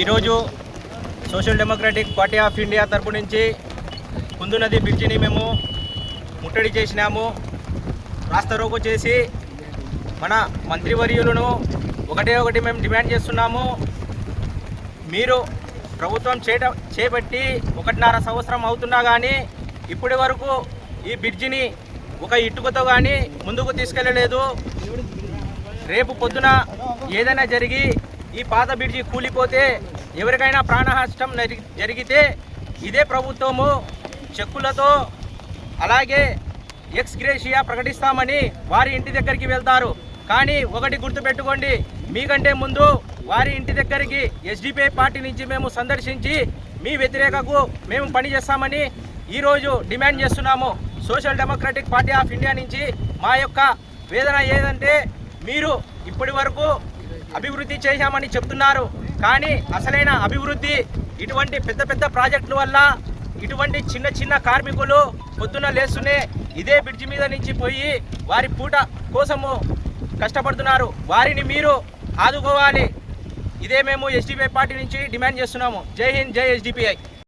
ఈరోజు social democratic party of India తరపు నుంచి కుందు నది బ్రిడ్జిని మేము ముట్టడి చేసినాము. రాస్తారోకో చేసి మన మంత్రివర్యులను ఒకటే ఒకటి మేము డిమాండ్ చేస్తున్నాము. మీరు ప్రభుత్వం చేట చేపట్టి ఒకటిన్నర సంవత్సరం అవుతున్నా కానీ ఇప్పటి వరకు ఈ బ్రిడ్జిని ఒక ఇటుకతో కానీ ముందుకు తీసుకెళ్ళలేదు రేపు పొద్దున ఏదైనా జరిగి ఈ పాత బ్రిడ్జి కూలిపోతే ఎవరికైనా ప్రాణనష్టం జరిగితే ఇదే ప్రభుత్వము చెక్కులతో అలాగే ఎక్స్ గ్రేషియా ప్రకటిస్తామని వారి ఇంటి దగ్గరికి వెళ్తారు. కానీ ఒకటి గుర్తుపెట్టుకోండి మీకంటే ముందు వారి ఇంటి దగ్గరికి ఎస్డిపిఐ పార్టీ నుంచి మేము సందర్శించి మీ వ్యతిరేకకు మేము పనిచేస్తామని ఈరోజు డిమాండ్ చేస్తున్నాము. Social Democratic Party of India నుంచి మా యొక్క వేదన ఏదంటే మీరు ఇప్పటి వరకు అభివృద్ధి చేశామని చెప్తున్నారు. కానీ అసలైన అభివృద్ధి ఇటువంటి పెద్ద పెద్ద ప్రాజెక్టుల వల్ల ఇటువంటి చిన్న చిన్న కార్మికులు పొద్దున లేస్తూనే ఇదే బ్రిడ్జి మీద నుంచి పోయి వారి పూట కోసము కష్టపడుతున్నారు. వారిని మీరు ఆదుకోవాలి. ఇదే మేము ఎస్డిపిఐ పార్టీ నుంచి డిమాండ్ చేస్తున్నాము. జై హింద్ జై ఎస్డిపిఐ